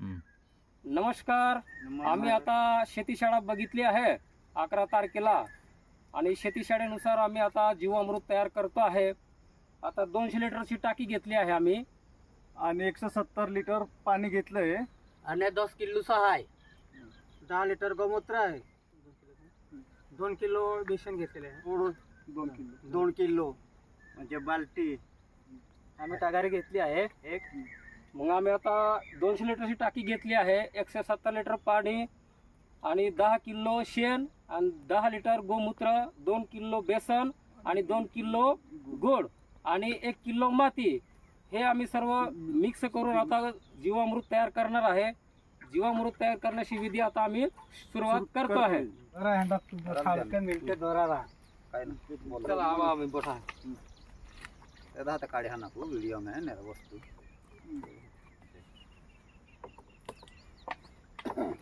नमस्कार. आम्ही आता शेतीशाळा बघितली आहे अकरा तारखेला. आणि शेतीशाळेनुसार आम्ही आता जीवामृत तयार करतो आहे. आता दोनशे लिटरची टाकी घेतली आहे आम्ही. आणि एकशे सत्तर लिटर पाणी घेतलंय. आणि दस किलोचा आहे. दहा लिटर गोमूत्र आहे. दोन किलो बेसन घेतलेले आहे. दोन किलो. दोन किलो. म्हणजे बाल्टी. आम्ही टागारी घेतली आहे. एक. मग आम्ही आता दोनशे लिटरची टाकी घेतली आहे. एकशे सत्तर लिटर पाणी आणि दहा किलो शेण आणि दहा लिटर गोमूत्र दोन किलो बेसन आणि दोन किलो गोड आणि एक किलो माती. हे आम्ही सर्व मिक्स करून आता जीवामृत तयार करणार आहे. जीवामृत तयार करण्याची विधी आता आम्ही सुरुवात करतो आहे. चला आवा आम्ही बसा दादा काढे हा नको व्हिडिओ में है ना वस्तू.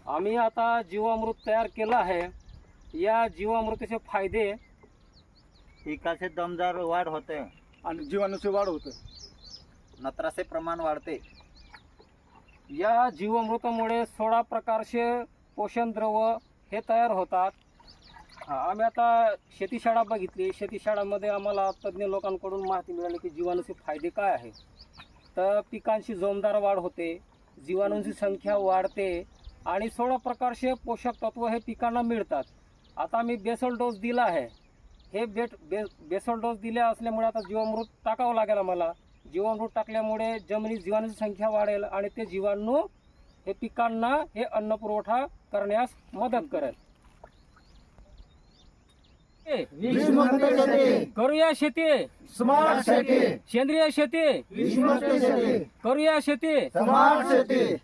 आम्ही आता जीवामृत तयार केलं आहे. या जीवामृताचे फायदे पिकाचे दमदार वाढ होते. आणि जीवाणूची वाढ होते. नत्राचे प्रमाण वाढते. या जीवामृतामुळे सोळा प्रकारचे पोषण द्रव हे तयार होतात. आम्ही आता शेतीशाळा बघितली. शेतीशाळामध्ये आम्हाला तज्ज्ञ लोकांकडून माहिती मिळाली की जीवाणूचे फायदे काय आहे. तर पिकांची जोमदार वाढ होते जीवाणूंची संख्या वाढते आणि सोळा प्रकारचे पोषक तत्व हे पिकांना मिळतात. आता मी बेसल डोस दिला आहे. हे बेट बे बेसल डोस दिले असल्यामुळे आता जीवामृत टाकावं लागेल आम्हाला. जीवामृत टाकल्यामुळे जमिनीत जीवाणूची संख्या वाढेल आणि ते जीवाणू हे पिकांना हे अन्न पुरवठा करण्यास मदत करेल. करूया शेती. स्मार्ट शेती. सेंद्रिय शेती. शेती. करूया शेती. स्मार्ट शेती.